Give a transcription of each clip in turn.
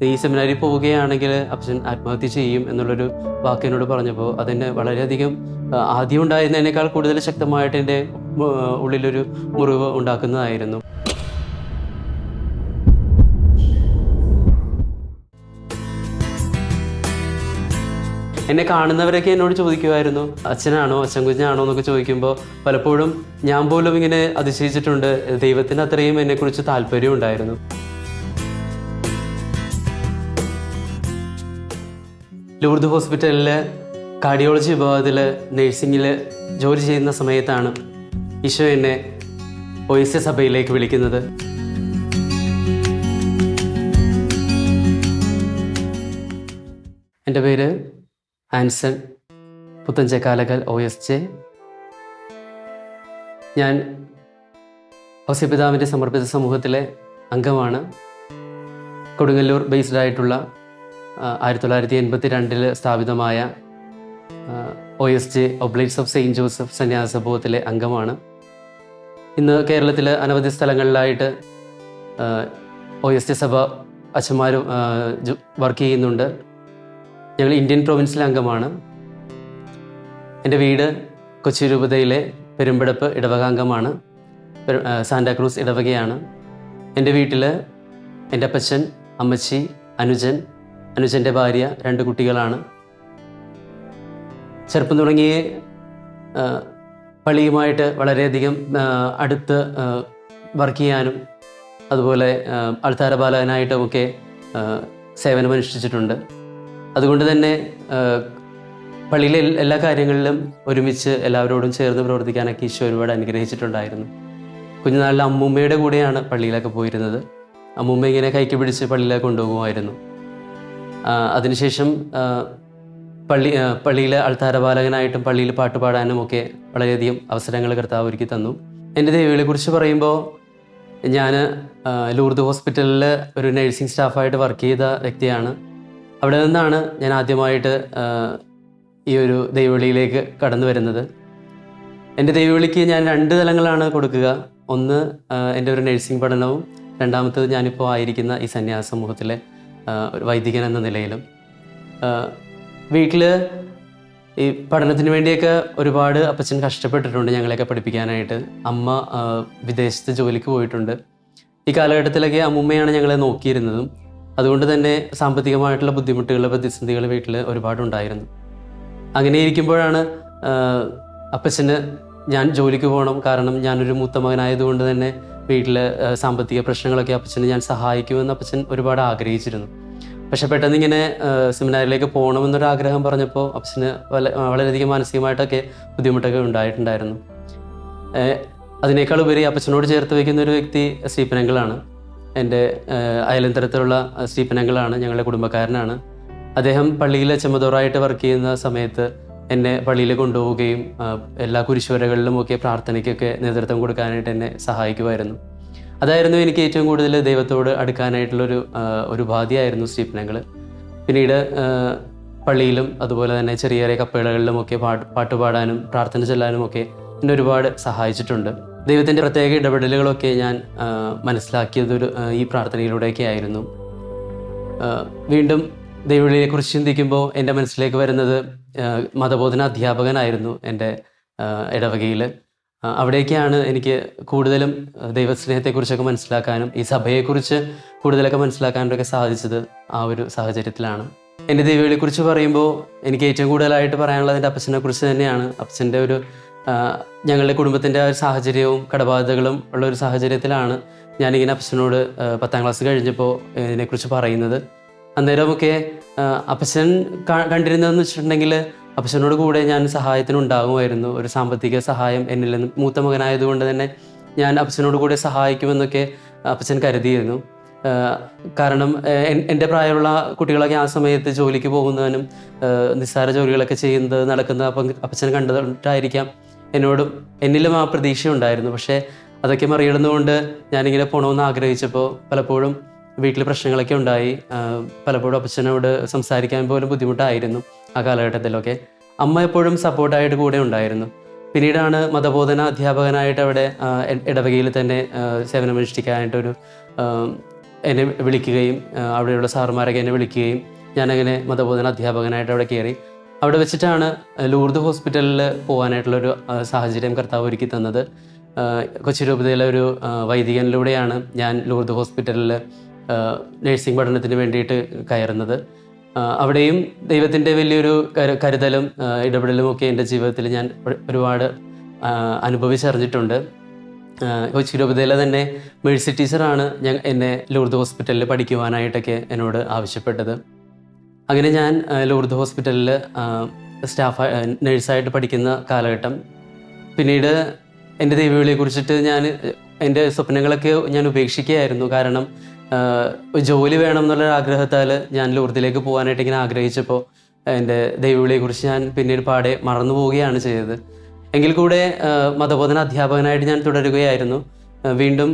ഈ സെമിനാരിൽ പോവുകയാണെങ്കിൽ അപ്സൻ ആത്മഹത്യ ചെയ്യും എന്നുള്ളൊരു വാക്ക് എന്നോട് പറഞ്ഞപ്പോൾ അതെന്നെ വളരെയധികം ആദ്യം ഉണ്ടായിരുന്നതിനേക്കാൾ കൂടുതൽ ശക്തമായിട്ട് എന്റെ ഉള്ളിലൊരു മുറിവ് ഉണ്ടാക്കുന്നതായിരുന്നു. എന്നെ കാണുന്നവരൊക്കെ എന്നോട് ചോദിക്കുമായിരുന്നു അച്ഛനാണോ അച്ഛൻ കുഞ്ഞാണോ എന്നൊക്കെ ചോദിക്കുമ്പോൾ പലപ്പോഴും ഞാൻ പോലും ഇങ്ങനെ അതിശയിച്ചിട്ടുണ്ട് ദൈവത്തിന് അത്രയും എന്നെക്കുറിച്ച് താല്പര്യം ഉണ്ടായിരുന്നു ലൂർദ് ഹോസ്പിറ്റലിലെ കാർഡിയോളജി വിഭാഗത്തിൽ നേഴ്സിങ്ങിൽ ജോലി ചെയ്യുന്ന സമയത്താണ് ഈശോ എന്നെ ഒ എസ് എ സഭയിലേക്ക് വിളിക്കുന്നത്. എന്റെ പേര് Anson Puthenchekkalakal O S J. ഞാൻ ഔസ്യപിതാവിന്റെ സമർപ്പിത സമൂഹത്തിലെ അംഗമാണ്. കൊടുങ്ങല്ലൂർ ബേസ്ഡ് ആയിട്ടുള്ള ആയിരത്തി തൊള്ളായിരത്തി എൺപത്തി രണ്ടിൽ സ്ഥാപിതമായ O S J oblates of saint Joseph സന്യാസ സമൂഹത്തിലെ അംഗമാണ്. ഇന്ന് കേരളത്തിൽ അനവധി സ്ഥലങ്ങളിലായിട്ട് ഒ എസ് ജെ സഭ അച്ഛന്മാരും വർക്ക് ചെയ്യുന്നുണ്ട്. ഞങ്ങൾ ഇന്ത്യൻ പ്രൊവിൻസിലെ അംഗമാണ്. എന്റെ വീട് കൊച്ചി രൂപതയിലെ പെരുമ്പടപ്പ് ഇടവകാംഗമാണ്. സാന്റാക്രൂസ് ഇടവകയാണ്. എന്റെ വീട്ടിൽ എന്റെ അപ്പച്ചൻ അമ്മച്ചി അനുജൻ അനുജന്റെ ഭാര്യ രണ്ട് കുട്ടികളാണ്. ചെറുപ്പം തുടങ്ങിയേ പള്ളിയുമായിട്ട് വളരെയധികം അടുത്ത് വർക്ക് ചെയ്യാനും അതുപോലെ അൾത്താര ബാലകനായിട്ടുമൊക്കെ സേവനമനുഷ്ഠിച്ചിട്ടുണ്ട്. അതുകൊണ്ട് തന്നെ പള്ളിയിലെ എല്ലാ കാര്യങ്ങളിലും ഒരുമിച്ച് എല്ലാവരോടും ചേർന്ന് പ്രവർത്തിക്കാനൊക്കെ ഈശോ ഒരുപാട് അനുഗ്രഹിച്ചിട്ടുണ്ടായിരുന്നു. കുഞ്ഞുനാളിൽ അമ്മൂമ്മയുടെ കൂടെയാണ് പള്ളിയിലൊക്കെ പോയിരുന്നത്. അമ്മൂമ്മ ഇങ്ങനെ കൈക്ക് പിടിച്ച് പള്ളിയിലേക്ക് കൊണ്ടുപോകുമായിരുന്നു. അതിനുശേഷം പള്ളി പള്ളിയിലെ അൾത്താരപാലകനായിട്ടും പള്ളിയിൽ പാട്ട് പാടാനും ഒക്കെ വളരെയധികം അവസരങ്ങൾ കർത്താവ് ഒരുക്കി തന്നു. എന്റെ ദൈവങ്ങളെക്കുറിച്ച് പറയുമ്പോൾ ഞാൻ ലൂർദ് ഹോസ്പിറ്റലിൽ ഒരു നഴ്സിംഗ് സ്റ്റാഫായിട്ട് വർക്ക് ചെയ്ത വ്യക്തിയാണ്. അവിടെ നിന്നാണ് ഞാൻ ആദ്യമായിട്ട് ഈ ഒരു ദൈവവിളിയിലേക്ക് കടന്നു വരുന്നത്. എന്റെ ദൈവവിളിക്ക് ഞാൻ രണ്ട് തലങ്ങളാണ് കൊടുക്കുക. ഒന്ന് എന്റെ ഒരു നഴ്സിംഗ് പഠനവും രണ്ടാമത്തത് ഞാനിപ്പോൾ ആയിരിക്കുന്ന ഈ സന്യാസ സമൂഹത്തിലെ ഒരു വൈദികൻ എന്ന നിലയിലും വീട്ടിൽ ഈ പഠനത്തിന് വേണ്ടിയൊക്കെ ഒരുപാട് അപ്പച്ചൻ കഷ്ടപ്പെട്ടിട്ടുണ്ട് ഞങ്ങളെയൊക്കെ പഠിപ്പിക്കാനായിട്ട്. അമ്മ വിദേശത്ത് ജോലിക്ക് പോയിട്ടുണ്ട്. ഈ കാലഘട്ടത്തിലൊക്കെ അമ്മൂമ്മയാണ് ഞങ്ങളെ നോക്കിയിരുന്നതും. അതുകൊണ്ട് തന്നെ സാമ്പത്തികമായിട്ടുള്ള ബുദ്ധിമുട്ടുകൾ പ്രതിസന്ധികൾ വീട്ടിൽ ഒരുപാടുണ്ടായിരുന്നു. അങ്ങനെ ഇരിക്കുമ്പോഴാണ് അപ്പച്ചന് ഞാൻ ജോലിക്ക് പോകണം കാരണം ഞാനൊരു മൂത്ത മകനായതുകൊണ്ട് തന്നെ വീട്ടിൽ സാമ്പത്തിക പ്രശ്നങ്ങളൊക്കെ അപ്പച്ചന് ഞാൻ സഹായിക്കുമെന്ന് അപ്പച്ചൻ ഒരുപാട് ആഗ്രഹിച്ചിരുന്നു. പക്ഷെ പെട്ടെന്ന് ഇങ്ങനെ സെമിനാറിലേക്ക് പോകണമെന്നൊരു ആഗ്രഹം പറഞ്ഞപ്പോൾ അപ്പച്ചന് വളരെയധികം മാനസികമായിട്ടൊക്കെ ബുദ്ധിമുട്ടൊക്കെ ഉണ്ടായിട്ടുണ്ടായിരുന്നു. അതിനേക്കാൾ ഉപരി അപ്പച്ചനോട് ചേർത്ത് വയ്ക്കുന്ന ഒരു വ്യക്തി സ്റ്റീപ്പനങ്കിളാണ് എന്റെ അയലന്തരത്തിലുള്ള സ്റ്റീപ്പനങ്കിളാണ് ഞങ്ങളുടെ കുടുംബക്കാരനാണ്. അദ്ദേഹം പള്ളിയിലെ ചെമ്മതോറായിട്ട് വർക്ക് ചെയ്യുന്ന സമയത്ത് എന്നെ പള്ളിയിൽ കൊണ്ടുപോവുകയും എല്ലാ കുരിശുവരകളിലും ഒക്കെ പ്രാർത്ഥനയ്ക്കൊക്കെ നേതൃത്വം കൊടുക്കാനായിട്ട് എന്നെ സഹായിക്കുമായിരുന്നു. അതായിരുന്നു എനിക്ക് ഏറ്റവും കൂടുതൽ ദൈവത്തോട് അടുക്കാനായിട്ടുള്ളൊരു ഒരു ഉപാധിയായിരുന്നു സ്റ്റീപ്പനങ്ങൾ പിന്നീട് പള്ളിയിലും അതുപോലെ തന്നെ ചെറിയ ചെറിയ കപ്പേളകളിലും ഒക്കെ പാട്ട് പാട്ട് പാടാനും പ്രാർത്ഥന ചെല്ലാനും ഒക്കെ എന്നെ ഒരുപാട് സഹായിച്ചിട്ടുണ്ട്. ദൈവത്തിന്റെ പ്രത്യേക ഇടപെടലുകളൊക്കെ ഞാൻ മനസ്സിലാക്കിയതൊരു ഈ പ്രാർത്ഥനയിലൂടെയൊക്കെ ആയിരുന്നു. വീണ്ടും ദൈവവിളിയെക്കുറിച്ച് ചിന്തിക്കുമ്പോൾ എന്റെ മനസ്സിലേക്ക് വരുന്നത് മതബോധന അധ്യാപകനായിരുന്നു എന്റെ ഇടവകയിൽ അവിടേക്കാണ് എനിക്ക് കൂടുതലും ദൈവസ്നേഹത്തെക്കുറിച്ചൊക്കെ മനസ്സിലാക്കാനും ഈ സഭയെക്കുറിച്ച് കൂടുതലൊക്കെ മനസ്സിലാക്കാനൊക്കെ സാധിച്ചത് ആ ഒരു സാഹചര്യത്തിലാണ്. എന്റെ ദൈവവിളിയെക്കുറിച്ച് പറയുമ്പോൾ എനിക്ക് ഏറ്റവും കൂടുതലായിട്ട് പറയാനുള്ളത് എന്റെ അപ്പച്ചനെ കുറിച്ച് തന്നെയാണ്. അപ്പച്ചന്റെ ഒരു ഞങ്ങളുടെ കുടുംബത്തിന്റെ ഒരു സാഹചര്യവും കടബാധ്യതകളും ഉള്ള ഒരു സാഹചര്യത്തിലാണ് ഞാനിങ്ങനെ അപ്പച്ചനോട് പത്താം ക്ലാസ് കഴിഞ്ഞപ്പോൾ ഇതിനെക്കുറിച്ച് പറയുന്നത്. അന്നേരമൊക്കെ അപ്പച്ചൻ കണ്ടിരുന്നതെന്ന് വെച്ചിട്ടുണ്ടെങ്കിൽ അപ്പച്ചനോട് കൂടെ ഞാൻ സഹായത്തിന് ഉണ്ടാകുമായിരുന്നു ഒരു സാമ്പത്തിക സഹായം എന്നിൽ നിന്ന് മൂത്ത മകനായതുകൊണ്ട് തന്നെ ഞാൻ അപ്പച്ചനോട് കൂടെ സഹായിക്കുമെന്നൊക്കെ അപ്പച്ചൻ കരുതിയിരുന്നു. കാരണം എന്റെ പ്രായമുള്ള കുട്ടികളൊക്കെ ആ സമയത്ത് ജോലിക്ക് പോകുന്നതിനും നിസ്സാര ജോലികളൊക്കെ ചെയ്യുന്നത് നടക്കുന്നത് അപ്പം അപ്പച്ചൻ കണ്ടതായിരിക്കാം എന്നോടും എന്നിലും ആ പ്രതീക്ഷ ഉണ്ടായിരുന്നു പക്ഷേ അതൊക്കെ മറികടന്നുകൊണ്ട് ഞാനിങ്ങനെ പോകണമെന്ന് ആഗ്രഹിച്ചപ്പോൾ പലപ്പോഴും വീട്ടിൽ പ്രശ്നങ്ങളൊക്കെ ഉണ്ടായി. പലപ്പോഴും അപ്പച്ചനോട് സംസാരിക്കാൻ പോലും ബുദ്ധിമുട്ടായിരുന്നു ആ കാലഘട്ടത്തിലൊക്കെ. അമ്മ എപ്പോഴും സപ്പോർട്ടായിട്ട് കൂടെ ഉണ്ടായിരുന്നു. പിന്നീടാണ് മതബോധന അധ്യാപകനായിട്ട് അവിടെ ഇടവകയിൽ തന്നെ സേവനമനുഷ്ഠിക്കാനായിട്ടൊരു എന്നെ വിളിക്കുകയും അവിടെയുള്ള സാറുമാരൊക്കെ എന്നെ വിളിക്കുകയും ഞാനങ്ങനെ മതബോധന അധ്യാപകനായിട്ട് അവിടെ കയറി. അവിടെ വെച്ചിട്ടാണ് ലൂർദ് ഹോസ്പിറ്റലിൽ പോകാനായിട്ടുള്ളൊരു സാഹചര്യം കർത്താവ് ഒരുക്കി തന്നത്. കൊച്ചി രൂപതയിലെ ഒരു വൈദികനിലൂടെയാണ് ഞാൻ ലൂർദ് ഹോസ്പിറ്റലിൽ നഴ്സിംഗ് പഠനത്തിന് വേണ്ടിയിട്ട് കയറുന്നത്. അവിടെയും ദൈവത്തിന്റെ വലിയൊരു കരുതലും ഇടപെടലും ഒക്കെ എന്റെ ജീവിതത്തിൽ ഞാൻ ഒരുപാട് അനുഭവിച്ചറിഞ്ഞിട്ടുണ്ട്. കൊച്ചി രൂപതയിലെ തന്നെ മേഴ്സി ടീച്ചറാണ് ഞാൻ എന്നെ ലൂർദ് ഹോസ്പിറ്റലിൽ പഠിക്കുവാനായിട്ടൊക്കെ എന്നോട് ആവശ്യപ്പെട്ടത്. അങ്ങനെ ഞാൻ ലൂർദ് ഹോസ്പിറ്റലിൽ സ്റ്റാഫ് നഴ്സായിട്ട് പഠിക്കുന്ന കാലഘട്ടം. പിന്നീട് എന്റെ ദൈവവിളിയെ കുറിച്ചിട്ട് ഞാൻ എന്റെ സ്വപ്നങ്ങളൊക്കെ ഞാൻ ഉപേക്ഷിക്കുകയായിരുന്നു. കാരണം ജോലി വേണം എന്നുള്ള ആഗ്രഹത്താൽ ഞാൻ ലൂർദിലേക്ക് പോകാനായിട്ട് ഇങ്ങനെ ആഗ്രഹിച്ചപ്പോൾ എന്റെ ദൈവവിളിയെക്കുറിച്ച് ഞാൻ പിന്നീട് പാടെ മറന്നു പോവുകയാണ് ചെയ്തത്. എങ്കിൽ കൂടെ മതബോധന അധ്യാപകനായിട്ട് ഞാൻ തുടരുകയായിരുന്നു. വീണ്ടും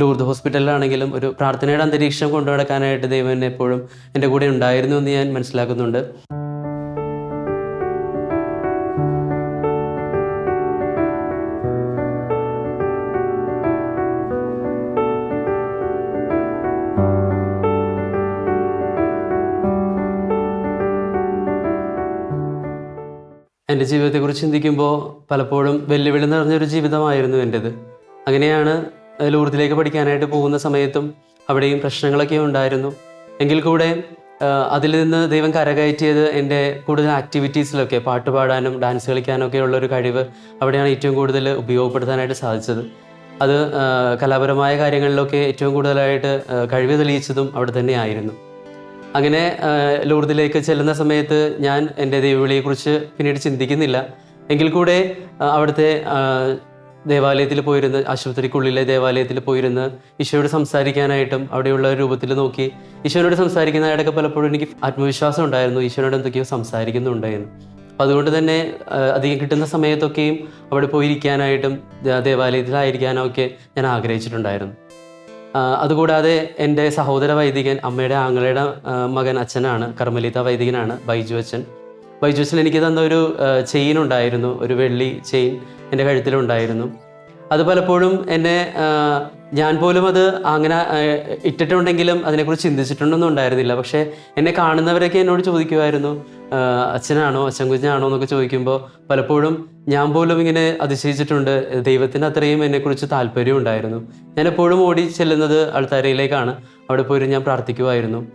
ലൂർദ് ഹോസ്പിറ്റലിലാണെങ്കിലും ഒരു പ്രാർത്ഥനയുടെ അന്തരീക്ഷം കൊണ്ടു നടക്കാനായിട്ട് ദൈവം എന്നെ എപ്പോഴും എന്റെ കൂടെ ഉണ്ടായിരുന്നു എന്ന് ഞാൻ മനസ്സിലാക്കുന്നുണ്ട്. ജീവിതത്തെക്കുറിച്ച് ചിന്തിക്കുമ്പോൾ പലപ്പോഴും വെല്ലുവിളി നിറഞ്ഞൊരു ജീവിതമായിരുന്നു എന്റെത്. അങ്ങനെയാണ് ലൂർത്തിലേക്ക് പഠിക്കാനായിട്ട് പോകുന്ന സമയത്തും അവിടെയും പ്രശ്നങ്ങളൊക്കെ ഉണ്ടായിരുന്നു. എങ്കിൽ കൂടെ അതിൽ നിന്ന് ദൈവം കരകയറ്റിയത് എന്റെ കൂടുതൽ ആക്ടിവിറ്റീസിലൊക്കെ പാട്ട് പാടാനും ഡാൻസ് കളിക്കാനൊക്കെ ഉള്ള ഒരു കഴിവ് അവിടെയാണ് ഏറ്റവും കൂടുതൽ ഉപയോഗപ്പെടുത്താനായിട്ട് സാധിച്ചത്. അത് കലാപരമായ കാര്യങ്ങളിലൊക്കെ ഏറ്റവും കൂടുതലായിട്ട് കഴിവ് തെളിയിച്ചതും അവിടെ തന്നെയായിരുന്നു. അങ്ങനെ ലൂർദിലേക്ക് ചെല്ലുന്ന സമയത്ത് ഞാൻ എന്റെ ദൈവവിളിയെക്കുറിച്ച് പിന്നീട് ചിന്തിക്കുന്നില്ല. എങ്കിൽ കൂടെ അവിടുത്തെ ദേവാലയത്തിൽ പോയിരുന്ന് ആശുപത്രിക്കുള്ളിലെ ദേവാലയത്തിൽ പോയിരുന്ന് ഈശോയോട് സംസാരിക്കാനായിട്ടും അവിടെയുള്ള രൂപത്തിൽ നോക്കി ഈശോനോട് സംസാരിക്കുന്നതായിട്ടൊക്കെ പലപ്പോഴും എനിക്ക് ആത്മവിശ്വാസം ഉണ്ടായിരുന്നു. ഈശോനോട് എന്തൊക്കെയോ സംസാരിക്കുന്നുണ്ടായിരുന്നു അപ്പം അതുകൊണ്ട് തന്നെ അധികം കിട്ടുന്ന സമയത്തൊക്കെയും അവിടെ പോയിരിക്കാനായിട്ടും ദേവാലയത്തിലായിരിക്കാനൊക്കെ ദേവാലയത്തിലായിരിക്കാനോ ഞാൻ ആഗ്രഹിച്ചിട്ടുണ്ടായിരുന്നു. അതുകൂടാതെ എന്റെ സഹോദര വൈദികൻ അമ്മയുടെ ആങ്ങളയുടെ മകൻ അച്ഛനാണ് കർമ്മലിത വൈദികനാണ് ബൈജു അച്ഛൻ. ബൈജു അച്ഛൻ എനിക്ക് തന്ന ഒരു ചെയിൻ ഉണ്ടായിരുന്നു ഒരു വെള്ളി ചെയിൻ എന്റെ കഴുത്തിലുണ്ടായിരുന്നു. അത് പലപ്പോഴും എന്നെ ഞാൻ പോലും അത് അങ്ങനെ ഇട്ടിട്ടുണ്ടെങ്കിലും അതിനെക്കുറിച്ച് ചിന്തിച്ചിട്ടുണ്ടൊന്നും ഉണ്ടായിരുന്നില്ല. പക്ഷേ എന്നെ കാണുന്നവരൊക്കെ എന്നോട് ചോദിക്കുമായിരുന്നു അച്ഛനാണോ അച്ഛൻ കുഞ്ഞാണോ എന്നൊക്കെ ചോദിക്കുമ്പോൾ പലപ്പോഴും ഞാൻ പോലും ഇങ്ങനെ അതിശയിച്ചിട്ടുണ്ട്. ദൈവത്തിന് അത്രയും എന്നെക്കുറിച്ച് താല്പര്യം ഉണ്ടായിരുന്നു. ഞാൻ എപ്പോഴും ഓടി ചെല്ലുന്നത് അൾത്താരയിലേക്കാണ് അവിടെ പോയി ഞാൻ പ്രാർത്ഥിക്കുമായിരുന്നു.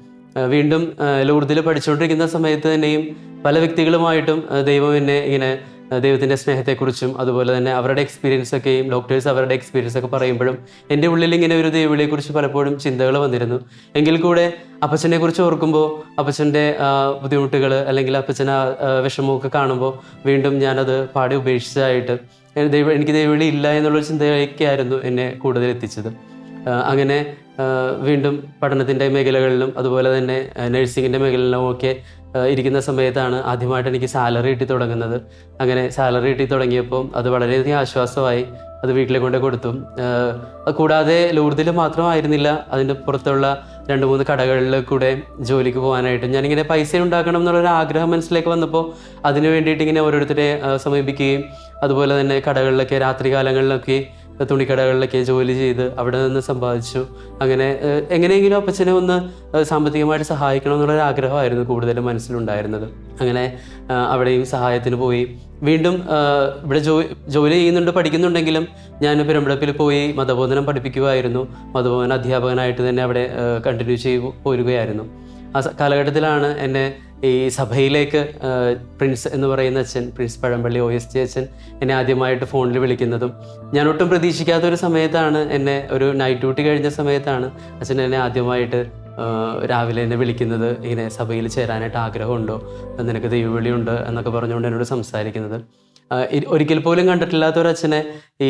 വീണ്ടും ലൂർദിൽ പഠിച്ചുകൊണ്ടിരിക്കുന്ന സമയത്ത് തന്നെയും പല വ്യക്തികളുമായിട്ടും ദൈവം എന്നെ ഇങ്ങനെ ദൈവത്തിന്റെ സ്നേഹത്തെക്കുറിച്ചും അതുപോലെ തന്നെ അവരുടെ എക്സ്പീരിയൻസ് ഒക്കെയും ഡോക്ടേഴ്സ് അവരുടെ എക്സ്പീരിയൻസ് ഒക്കെ പറയുമ്പോഴും എന്റെ ഉള്ളിൽ ഇങ്ങനെ ഒരു ദൈവവിളിയെക്കുറിച്ച് പലപ്പോഴും ചിന്തകൾ വന്നിരുന്നു. എങ്കിൽ കൂടെ അപ്പച്ചനെ കുറിച്ച് ഓർക്കുമ്പോൾ അപ്പച്ചന്റെ ബുദ്ധിമുട്ടുകൾ അല്ലെങ്കിൽ ആ, വിഷമമൊക്കെ കാണുമ്പോൾ വീണ്ടും ഞാനത് പാടി ഉപേക്ഷിച്ചതായിട്ട് ദൈവ എനിക്ക് ദൈവവിളി ഇല്ല എന്നുള്ളൊരു ചിന്തയിലേക്കായിരുന്നു എന്നെ കൂടുതൽ എത്തിച്ചത്. അങ്ങനെ വീണ്ടും പഠനത്തിന്റെ മേഖലകളിലും അതുപോലെ തന്നെ നഴ്സിങ്ങിന്റെ മേഖലകളിലും ഒക്കെ ഇരിക്കുന്ന സമയത്താണ് ആദ്യമായിട്ട് എനിക്ക് സാലറി കിട്ടി തുടങ്ങുന്നത്. അങ്ങനെ സാലറി കിട്ടി തുടങ്ങിയപ്പോൾ അത് വളരെയധികം ആശ്വാസമായി. അത് വീട്ടിലെ കൊണ്ട് കൊടുത്തു. കൂടാതെ ലൂർദിൽ മാത്രമായിരുന്നില്ല. അതിന്റെ പുറത്തുള്ള രണ്ട് മൂന്ന് കടകളിൽ കൂടെ ജോലിക്ക് പോകാനായിട്ട് ഞാനിങ്ങനെ പൈസ ഉണ്ടാക്കണം എന്നുള്ളൊരു ആഗ്രഹം മനസ്സിലേക്ക് വന്നപ്പോൾ അതിന് വേണ്ടിയിട്ട് ഇങ്ങനെ ഓരോരുത്തരെ സമീപിക്കുകയും അതുപോലെ തന്നെ കടകളിലൊക്കെ രാത്രി കാലങ്ങളിലൊക്കെ തുണിക്കടകളിലൊക്കെ ജോലി ചെയ്ത് അവിടെ നിന്ന് സമ്പാദിച്ചു. അങ്ങനെ എങ്ങനെയെങ്കിലും അപ്പച്ചനെ ഒന്ന് സാമ്പത്തികമായിട്ട് സഹായിക്കണം എന്നുള്ളൊരു ആഗ്രഹമായിരുന്നു കൂടുതലും മനസ്സിലുണ്ടായിരുന്നത്. അങ്ങനെ അവിടെയും സഹായത്തിന് പോയി. വീണ്ടും ഇവിടെ ജോലി ചെയ്യുന്നുണ്ട് പഠിക്കുന്നുണ്ടെങ്കിലും ഞാൻ പെരുമ്പടപ്പിൽ പോയി മതബോധനം പഠിപ്പിക്കുമായിരുന്നു മതബോധന അധ്യാപകനായിട്ട് തന്നെ അവിടെ കണ്ടിന്യൂ ചെയ്തു പോരുകയായിരുന്നു. ആ കാലഘട്ടത്തിലാണ് എന്നെ ഈ സഭയിലേക്ക് പ്രിൻസ് എന്ന് പറയുന്ന അച്ഛൻ Prince Pazhampally O S G അച്ഛൻ എന്നെ ആദ്യമായിട്ട് ഫോണിൽ വിളിക്കുന്നതും ഞാൻ ഒട്ടും പ്രതീക്ഷിക്കാത്ത ഒരു സമയത്താണ് എന്നെ ഒരു നൈറ്റ് ഡ്യൂട്ടി കഴിഞ്ഞ സമയത്താണ് അച്ഛൻ എന്നെ ആദ്യമായിട്ട് രാവിലെ എന്നെ വിളിക്കുന്നത്. ഇങ്ങനെ സഭയിൽ ചേരാനായിട്ട് ആഗ്രഹമുണ്ടോ? നിനക്ക് ദൈവവിളിയുണ്ട് എന്നൊക്കെ പറഞ്ഞുകൊണ്ട് എന്നോട് സംസാരിക്കുന്നത്. ഒരിക്കൽ പോലും കണ്ടിട്ടില്ലാത്ത ഒരു അച്ഛനെ ഈ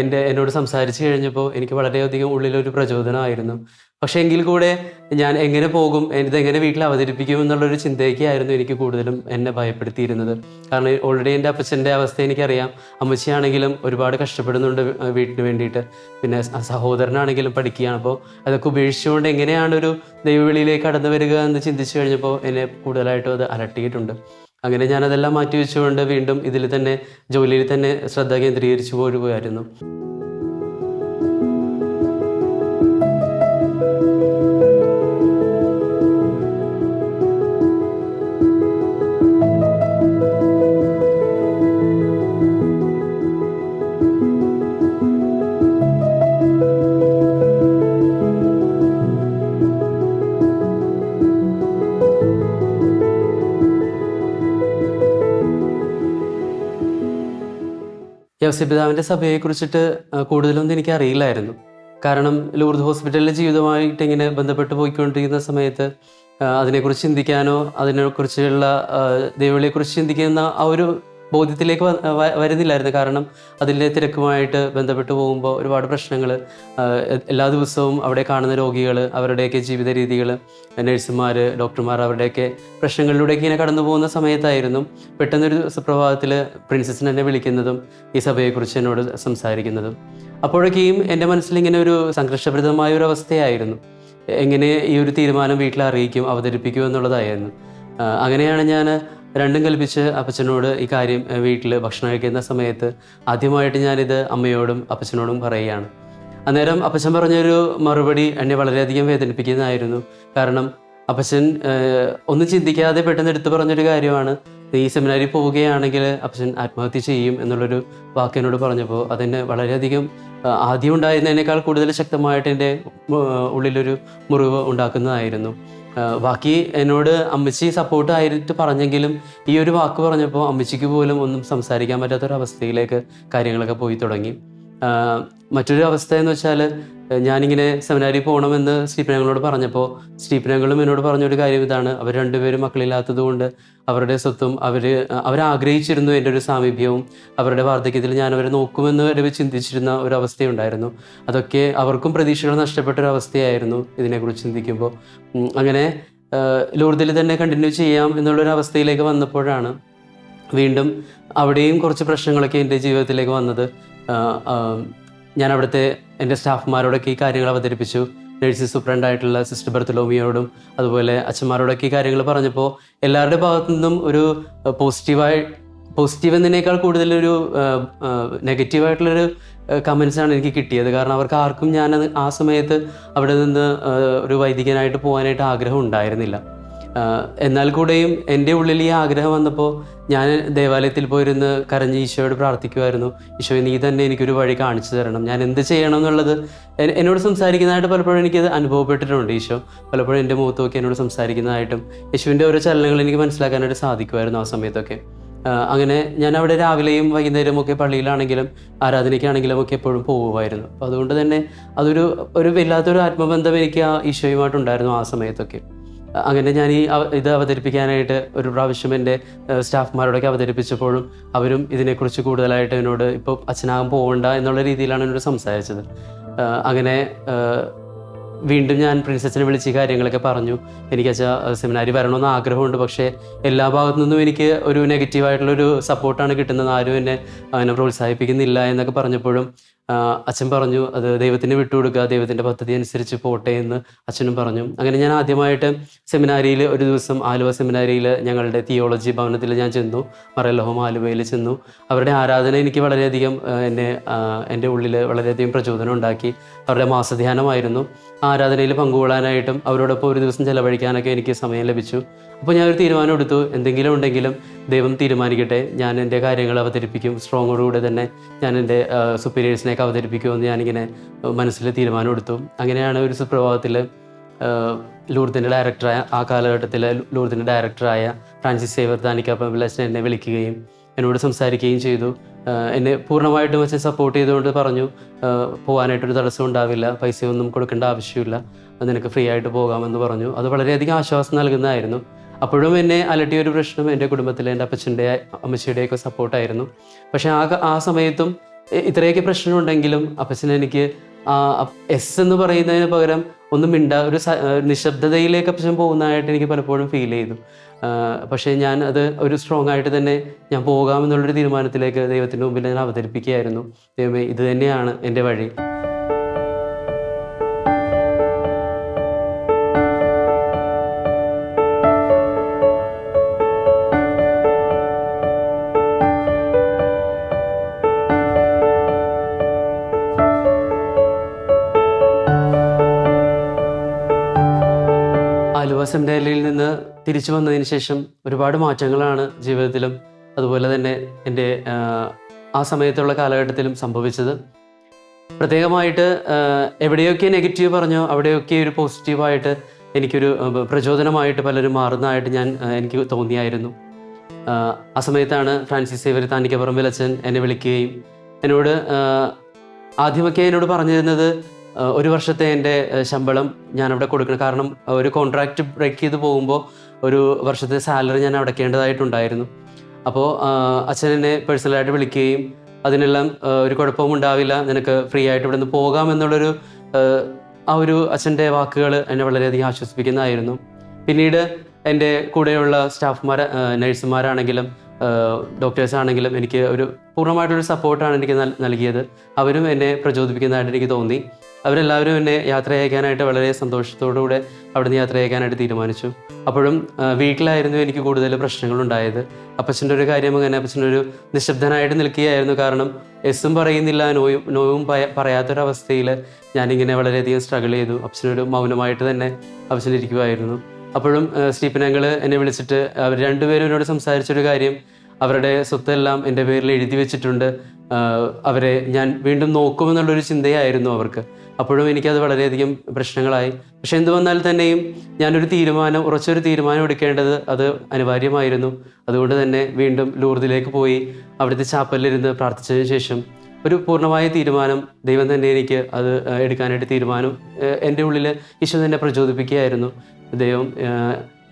എന്റെ എന്നോട് സംസാരിച്ചു കഴിഞ്ഞപ്പോൾ എനിക്ക് വളരെയധികം ഉള്ളിലൊരു പ്രചോദനമായിരുന്നു. പക്ഷേ എങ്കിൽ കൂടെ ഞാൻ എങ്ങനെ പോകും ഇതെങ്ങനെ വീട്ടിൽ അവതരിപ്പിക്കും എന്നുള്ളൊരു ചിന്തയൊക്കെയായിരുന്നു എനിക്ക് കൂടുതലും എന്നെ ഭയപ്പെടുത്തിയിരുന്നത്. കാരണം ഓൾറെഡി എന്റെ അപ്പച്ചന്റെ അവസ്ഥ എനിക്കറിയാം. അമ്മച്ചിയാണെങ്കിലും ഒരുപാട് കഷ്ടപ്പെടുന്നുണ്ട് വീട്ടിന് വേണ്ടിയിട്ട്. പിന്നെ സഹോദരനാണെങ്കിലും പഠിക്കുകയാണ്. അപ്പോൾ അതൊക്കെ ഉപേക്ഷിച്ചുകൊണ്ട് എങ്ങനെയാണ് ഒരു ദൈവവിളിയിലേക്ക് കടന്നു വരിക എന്ന് ചിന്തിച്ചു കഴിഞ്ഞപ്പോൾ എന്നെ കൂടുതലായിട്ടും അത് അലട്ടിയിട്ടുണ്ട്. അങ്ങനെ ഞാനതെല്ലാം മാറ്റി വെച്ചുകൊണ്ട് വീണ്ടും ഇതിൽ തന്നെ ജോലിയിൽ തന്നെ ശ്രദ്ധ കേന്ദ്രീകരിച്ചു പോരുകയായിരുന്നു. യവസപിതാവിന്റെ സഭയെക്കുറിച്ചിട്ട് കൂടുതലൊന്നും എനിക്ക് അറിയില്ലായിരുന്നു കാരണം ലൂർദ് ഹോസ്പിറ്റലിലെ ജീവിതമായിട്ട് ഇങ്ങനെ ബന്ധപ്പെട്ട് പോയിക്കൊണ്ടിരിക്കുന്ന സമയത്ത് അതിനെക്കുറിച്ച് ചിന്തിക്കാനോ അതിനെക്കുറിച്ചുള്ള ദൈവങ്ങളെക്കുറിച്ച് ചിന്തിക്കുന്ന ആ ഒരു ബോധ്യത്തിലേക്ക് വരുന്നില്ലായിരുന്നു. കാരണം അതിന്റെ തിരക്കുമായിട്ട് ബന്ധപ്പെട്ട് പോകുമ്പോൾ ഒരുപാട് പ്രശ്നങ്ങൾ എല്ലാ ദിവസവും അവിടെ കാണുന്ന രോഗികൾ അവരുടെയൊക്കെ ജീവിത രീതികൾ നഴ്സുമാർ ഡോക്ടർമാർ അവരുടെയൊക്കെ പ്രശ്നങ്ങളിലൂടെയൊക്കെ ഇങ്ങനെ കടന്നു പോകുന്ന സമയത്തായിരുന്നു പെട്ടെന്നൊരു സുപ്രഭാതത്തിൽ പ്രിൻസസിനെ എന്നെ വിളിക്കുന്നതും ഈ സഭയെക്കുറിച്ച് എന്നോട് സംസാരിക്കുന്നതും. അപ്പോഴൊക്കെയും എന്റെ മനസ്സിൽ ഇങ്ങനെ ഒരു സംഘർഷഭരിതമായ ഒരു അവസ്ഥയായിരുന്നു. എങ്ങനെ ഈ ഒരു തീരുമാനം വീട്ടിൽ അറിയിക്കും അവതരിപ്പിക്കും എന്നുള്ളതായിരുന്നു. അങ്ങനെയാണ് ഞാൻ രണ്ടും കൽപ്പിച്ച് അപ്പച്ചനോട് ഈ കാര്യം വീട്ടിൽ ഭക്ഷണം കഴിക്കുന്ന സമയത്ത് ആദ്യമായിട്ട് ഞാനിത് അമ്മയോടും അപ്പച്ചനോടും പറയുകയാണ്. അന്നേരം അപ്പച്ചൻ പറഞ്ഞൊരു മറുപടി എന്നെ വളരെയധികം വേദനിപ്പിക്കുന്നതായിരുന്നു. കാരണം അപ്പച്ചൻ ഒന്നും ചിന്തിക്കാതെ പെട്ടെന്ന് എടുത്തു പറഞ്ഞൊരു കാര്യമാണ്. നീ സെമിനാരിൽ പോവുകയാണെങ്കിൽ അപ്പച്ചൻ ആത്മഹത്യ ചെയ്യും എന്നുള്ളൊരു വാക്കിനോട് പറഞ്ഞപ്പോൾ അതെന്നെ വളരെയധികം ആദ്യം ഉണ്ടായിരുന്നതിനേക്കാൾ കൂടുതൽ ശക്തമായിട്ട് എന്റെ ഉള്ളിലൊരു മുറിവ് ഉണ്ടാക്കുന്നതായിരുന്നു. ബാക്കി എന്നോട് അമ്മച്ചി സപ്പോർട്ട് ആയിട്ട് പറഞ്ഞെങ്കിലും ഈ ഒരു വാക്ക് പറഞ്ഞപ്പോൾ അമ്മച്ചിക്ക് പോലും ഒന്നും സംസാരിക്കാൻ പറ്റാത്തൊരവസ്ഥയിലേക്ക് കാര്യങ്ങളൊക്കെ പോയി തുടങ്ങി. മറ്റൊരു അവസ്ഥ എന്ന് വെച്ചാൽ ഞാനിങ്ങനെ സെമിനാരി പോകണമെന്ന് സ്റ്റീപ്പനങ്ങളോട് പറഞ്ഞപ്പോൾ സ്റ്റീപ്പനങ്ങളും എന്നോട് പറഞ്ഞൊരു കാര്യം ഇതാണ്. അവർ രണ്ടുപേരും മക്കളില്ലാത്തത് കൊണ്ട് അവരുടെ സ്വത്തും അവർ അവരാഗ്രഹിച്ചിരുന്നു എന്റെ ഒരു സാമീപ്യവും അവരുടെ വാർദ്ധക്യത്തിൽ ഞാൻ അവരെ നോക്കുമെന്ന് വരെ ചിന്തിച്ചിരുന്ന ഒരു അവസ്ഥയുണ്ടായിരുന്നു. അതൊക്കെ അവർക്കും പ്രതീക്ഷകൾ നഷ്ടപ്പെട്ട ഒരു അവസ്ഥയായിരുന്നു ഇതിനെക്കുറിച്ച് ചിന്തിക്കുമ്പോൾ. അങ്ങനെ ലൂർദിൽ തന്നെ കണ്ടിന്യൂ ചെയ്യാം എന്നുള്ളൊരു അവസ്ഥയിലേക്ക് വന്നപ്പോഴാണ് വീണ്ടും അവിടെയും കുറച്ച് പ്രശ്നങ്ങളൊക്കെ എന്റെ ജീവിതത്തിലേക്ക് വന്നത്. ഞാൻ അവിടുത്തെ എന്റെ സ്റ്റാഫ്മാരോടൊക്കെ ഈ കാര്യങ്ങൾ അവതരിപ്പിച്ചു. നഴ്സിംഗ് സൂപ്രണ്ടായിട്ടുള്ള സിസ്റ്റർ ബർത്തലോമിയോടും അതുപോലെ അച്ഛന്മാരോടൊക്കെ ഈ കാര്യങ്ങൾ പറഞ്ഞപ്പോൾ എല്ലാവരുടെ ഭാഗത്തു നിന്നും ഒരു പോസിറ്റീവായി പോസിറ്റീവ് എന്നതിനേക്കാൾ കൂടുതലൊരു നെഗറ്റീവായിട്ടുള്ളൊരു കമൻസാണ് എനിക്ക് കിട്ടിയത്. കാരണം അവർക്ക് ആർക്കും ഞാൻ ആ സമയത്ത് അവിടെ നിന്ന് ഒരു വൈദികനായിട്ട് പോകാനായിട്ട് ആഗ്രഹം ഉണ്ടായിരുന്നില്ല. എന്നാൽ കൂടെയും എന്റെ ഉള്ളിൽ ഈ ആഗ്രഹം വന്നപ്പോൾ ഞാൻ ദേവാലയത്തിൽ പോയിരുന്ന് കരഞ്ഞ് ഈശോയോട് പ്രാർത്ഥിക്കുമായിരുന്നു. ഈശോ നീ തന്നെ എനിക്കൊരു വഴി കാണിച്ചു തരണം. ഞാൻ എന്ത് ചെയ്യണം എന്നുള്ളത് എന്നോട് സംസാരിക്കുന്നതായിട്ട് പലപ്പോഴും എനിക്കത് അനുഭവപ്പെട്ടിട്ടുണ്ട് ഈശോ. പലപ്പോഴും എന്റെ മുഖത്ത് നോക്കി എന്നോട് സംസാരിക്കുന്നതായിട്ടും യേശുവിന്റെ ഓരോ ചലനങ്ങൾ എനിക്ക് മനസ്സിലാക്കാനായിട്ട് സാധിക്കുമായിരുന്നു ആ സമയത്തൊക്കെ. അങ്ങനെ ഞാൻ അവിടെ രാവിലെയും വൈകുന്നേരവും ഒക്കെ പള്ളിയിലാണെങ്കിലും ആരാധനയ്ക്കാണെങ്കിലും ഒക്കെ എപ്പോഴും പോകുമായിരുന്നു. അപ്പോൾ അതുകൊണ്ട് തന്നെ അതൊരു ഒരു വല്ലാത്തൊരു ആത്മബന്ധം എനിക്ക് ആ ഈശോയുമായിട്ടുണ്ടായിരുന്നു ആ സമയത്തൊക്കെ. അങ്ങനെ ഞാൻ ഈ ഇത് അവതരിപ്പിക്കാനായിട്ട് ഒരു പ്രാവശ്യം എന്റെ സ്റ്റാഫ്മാരോടൊക്കെ അവതരിപ്പിച്ചപ്പോഴും അവരും ഇതിനെക്കുറിച്ച് കൂടുതലായിട്ട് എന്നോട് ഇപ്പോൾ അച്ഛനാകാൻ പോകണ്ട എന്നുള്ള രീതിയിലാണ് എന്നോട് സംസാരിച്ചത്. അങ്ങനെ വീണ്ടും ഞാൻ പ്രിൻസസിനെ വിളിച്ച് കാര്യങ്ങളൊക്കെ പറഞ്ഞു. എനിക്ക് അച്ഛാ സെമിനാരി വരണമെന്ന് ആഗ്രഹമുണ്ട് പക്ഷേ എല്ലാ ഭാഗത്തു നിന്നും എനിക്ക് ഒരു നെഗറ്റീവായിട്ടുള്ളൊരു സപ്പോർട്ടാണ് കിട്ടുന്നത്. ആരും എന്നെ അവനെ പ്രോത്സാഹിപ്പിക്കുന്നില്ല എന്നൊക്കെ പറഞ്ഞപ്പോഴും അച്ഛൻ പറഞ്ഞു അത് ദൈവത്തിന് വിട്ടുകൊടുക്കുക ദൈവത്തിന്റെ പദ്ധതി അനുസരിച്ച് പോട്ടെ എന്ന് അച്ഛനും പറഞ്ഞു. അങ്ങനെ ഞാൻ ആദ്യമായിട്ട് സെമിനാരിയിൽ ഒരു ദിവസം ആലുവ സെമിനാരിയിൽ ഞങ്ങളുടെ തിയോളജി ഭവനത്തിൽ ഞാൻ ചെന്നു മറയലോഹം ആലുവയിൽ ചെന്നു. അവരുടെ ആരാധന എനിക്ക് വളരെയധികം എന്നെ എന്റെ ഉള്ളിൽ വളരെയധികം പ്രചോദനം ഉണ്ടാക്കി. അവരുടെ മാസധ്യാനമായിരുന്നു. ആരാധനയിൽ പങ്കുകൊള്ളാനായിട്ടും അവരോടൊപ്പം ഒരു ദിവസം ചെലവഴിക്കാനൊക്കെ എനിക്ക് സമയം ലഭിച്ചു. അപ്പോൾ ഞാനൊരു തീരുമാനം എടുത്തു. എന്തെങ്കിലും ഉണ്ടെങ്കിലും ദൈവം തീരുമാനിക്കട്ടെ. ഞാൻ എന്റെ കാര്യങ്ങൾ അവതരിപ്പിക്കും. സ്ട്രോങ്ങോടുകൂടെ തന്നെ ഞാൻ എന്റെ സുപ്പീരിയേഴ്സിനെയൊക്കെ അവതരിപ്പിക്കുമെന്ന് ഞാനിങ്ങനെ മനസ്സിൽ തീരുമാനം എടുത്തു. അങ്ങനെയാണ് ഒരു സുപ്രഭാതത്തിൽ ലൂർദിന്റെ ഡയറക്ടറായ ആ കാലഘട്ടത്തിൽ ലൂർദിന്റെ ഡയറക്ടറായ ഫ്രാൻസിസ് സേവർ താനിക്കപ്പം എന്നെ വിളിക്കുകയും എന്നോട് സംസാരിക്കുകയും ചെയ്തു. എന്നെ പൂർണമായിട്ടും വെച്ച് സപ്പോർട്ട് ചെയ്തുകൊണ്ട് പറഞ്ഞു പോകാനായിട്ടൊരു തടസ്സം ഉണ്ടാവില്ല പൈസയൊന്നും കൊടുക്കേണ്ട ആവശ്യമില്ല നിനക്ക് ഫ്രീ ആയിട്ട് പോകാമെന്ന് പറഞ്ഞു. അത് വളരെയധികം ആശ്വാസം നൽകുന്നതായിരുന്നു. അപ്പോഴും എന്നെ അലട്ടിയ ഒരു പ്രശ്നം എന്റെ കുടുംബത്തിലെ എന്റെ അപ്പച്ചന്റെ അമ്മച്ചിയുടെയൊക്കെ സപ്പോർട്ടായിരുന്നു. പക്ഷേ ആ ആ സമയത്തും ഇത്രയൊക്കെ പ്രശ്നമുണ്ടെങ്കിലും അപ്പച്ചൻ എനിക്ക് എസ് എന്ന് പറയുന്നതിന് പകരം ഒന്നും മിണ്ട ഒരു നിശബ്ദതയിലേക്ക് അപ്പച്ചൻ പോകുന്നതായിട്ട് എനിക്ക് പലപ്പോഴും ഫീൽ ചെയ്തു. പക്ഷേ ഞാൻ അത് ഒരു സ്ട്രോങ് ആയിട്ട് തന്നെ ഞാൻ പോകാമെന്നുള്ളൊരു തീരുമാനത്തിലേക്ക് ദൈവത്തിന്റെ മുമ്പിൽ ഞാൻ അവതരിപ്പിക്കുകയായിരുന്നു. ദൈവമേ ഇത് തന്നെയാണ് എന്റെ വഴി. നിന്ന് തിരിച്ചു വന്നതിന് ശേഷം ഒരുപാട് മാറ്റങ്ങളാണ് ജീവിതത്തിലും അതുപോലെ തന്നെ എന്റെ ആ, സമയത്തുള്ള കാലഘട്ടത്തിലും സംഭവിച്ചത്. പ്രത്യേകമായിട്ട് എവിടെയൊക്കെ നെഗറ്റീവ് പറഞ്ഞോ അവിടെയൊക്കെ ഒരു പോസിറ്റീവായിട്ട് എനിക്കൊരു പ്രചോദനമായിട്ട് പലരും മാറുന്നതായിട്ട് ഞാൻ എനിക്ക് തോന്നിയായിരുന്നു. ആ, സമയത്താണ് ഫ്രാൻസിസ് സേവർ താനിക്കപ്പുറം അച്ഛൻ എന്നെ വിളിക്കുകയും എന്നോട് ആദ്യമൊക്കെ എന്നോട് പറഞ്ഞിരുന്നത് ഒരു വർഷത്തെ എന്റെ ശമ്പളം ഞാൻ അവിടെ കൊടുക്കണം. കാരണം ഒരു കോൺട്രാക്റ്റ് ബ്രേക്ക് ചെയ്ത് പോകുമ്പോൾ ഒരു വർഷത്തെ സാലറി ഞാൻ അടയ്ക്കേണ്ടതായിട്ടുണ്ടായിരുന്നു. അപ്പോൾ അച്ഛൻ എന്നെ പേഴ്സണലായിട്ട് വിളിക്കുകയും അതിനെല്ലാം ഒരു കുഴപ്പവും ഉണ്ടാവില്ല. നിനക്ക് ഫ്രീ ആയിട്ട് ഇവിടെ നിന്ന് പോകാം എന്നുള്ളൊരു ആ, ഒരു അച്ഛന്റെ വാക്കുകൾ എന്നെ വളരെയധികം ആശ്വസിപ്പിക്കുന്നതായിരുന്നു. പിന്നീട് എന്റെ കൂടെയുള്ള സ്റ്റാഫ്മാർ നഴ്സുമാരാണെങ്കിലും ഡോക്ടേഴ്സ് ആണെങ്കിലും എനിക്ക് ഒരു പൂർണമായിട്ടൊരു സപ്പോർട്ടാണ് എനിക്ക് നൽ- നൽകിയത്. അവരും എന്നെ പ്രചോദിപ്പിക്കുന്നതായിട്ട് എനിക്ക് തോന്നി. അവരെല്ലാവരും എന്നെ യാത്ര അയക്കാനായിട്ട് വളരെ സന്തോഷത്തോടുകൂടെ അവിടുന്ന് യാത്ര അയക്കാനായിട്ട് തീരുമാനിച്ചു. അപ്പോഴും വീട്ടിലായിരുന്നു എനിക്ക് കൂടുതൽ പ്രശ്നങ്ങളുണ്ടായത്. അപ്പച്ചന്റെ ഒരു കാര്യം അങ്ങനെ അപ്പച്ചന്റെ ഒരു നിശബ്ദനായിട്ട് നിൽക്കുകയായിരുന്നു. കാരണം എസ്സും പറയുന്നില്ല നോയും നോയും പറയാത്തൊരവസ്ഥയിൽ ഞാനിങ്ങനെ വളരെയധികം സ്ട്രഗിൾ ചെയ്തു. അപ്പച്ചനൊരു മൗനമായിട്ട് തന്നെ അപ്പച്ചനിരിക്കുമായിരുന്നു അപ്പോഴും സ്റ്റീപ്പനങ്ങൾ എന്നെ വിളിച്ചിട്ട് അവർ രണ്ടുപേരും എന്നോട് സംസാരിച്ചൊരു കാര്യം അവരുടെ സ്വത്തെല്ലാം എന്റെ പേരിൽ എഴുതി വെച്ചിട്ടുണ്ട്. അവരെ ഞാൻ വീണ്ടും നോക്കുമെന്നുള്ളൊരു ചിന്തയായിരുന്നു അവർക്ക്. അപ്പോഴും എനിക്കത് വളരെയധികം പ്രശ്നങ്ങളായി. പക്ഷെ എന്ത് വന്നാൽ തന്നെയും ഞാനൊരു തീരുമാനം ഉറച്ചൊരു തീരുമാനം എടുക്കേണ്ടത് അത് അനിവാര്യമായിരുന്നു. അതുകൊണ്ട് തന്നെ വീണ്ടും ലൂർദിലേക്ക് പോയി അവിടുത്തെ ചാപ്പലിലിരുന്ന് പ്രാർത്ഥിച്ചതിന് ശേഷം ഒരു പൂർണമായ തീരുമാനം ദൈവം തന്നെ എനിക്ക് അത് എടുക്കാനായിട്ട് തീരുമാനം എന്റെ ഉള്ളിൽ ഈശോ തന്നെ പ്രചോദിപ്പിക്കുകയായിരുന്നു. ദൈവം